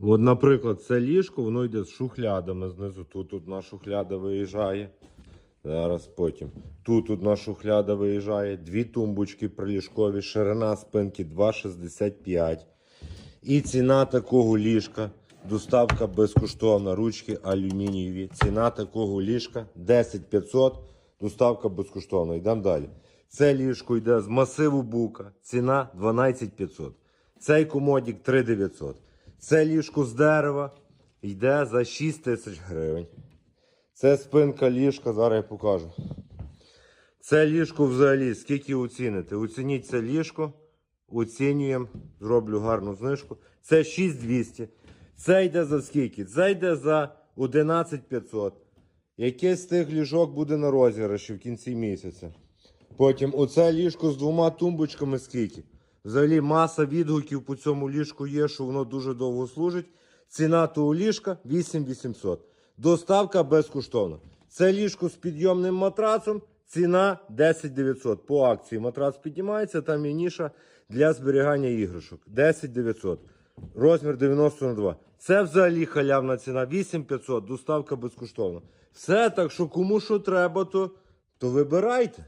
От, наприклад, це ліжко, воно йде з шухлядами знизу. Тут одна шухляда виїжджає. Зараз потім. Тут одна шухляда виїжджає, дві тумбочки приліжкові, ширина спинки 2,65. І ціна такого ліжка, доставка безкоштовна, ручки алюмінієві. Ціна такого ліжка 10500, доставка безкоштовна. Йдемо далі. Це ліжко йде з масиву бука, ціна 12500. Цей комодік 3900. Це ліжко з дерева йде за 6 тисяч гривень. Це спинка ліжка, зараз я покажу. Це ліжко взагалі, скільки оціните? Оцініть це ліжко, оцінюємо, зроблю гарну знижку. Це 6200. Це йде за скільки? Це йде за 11500. Якесь з тих ліжок буде на розіграші в кінці місяця. Потім оце ліжко з двома тумбочками скільки? Взагалі маса відгуків по цьому ліжку є, що воно дуже довго служить. Ціна того ліжка 8800. Доставка безкоштовна. Це ліжко з підйомним матрацом. Ціна 10900. По акції матрац піднімається, там є ніша для зберігання іграшок. 10900. Розмір 90 на 2. Це взагалі халявна ціна 8500. Доставка безкоштовна. Все так, що кому що треба, то, то вибирайте.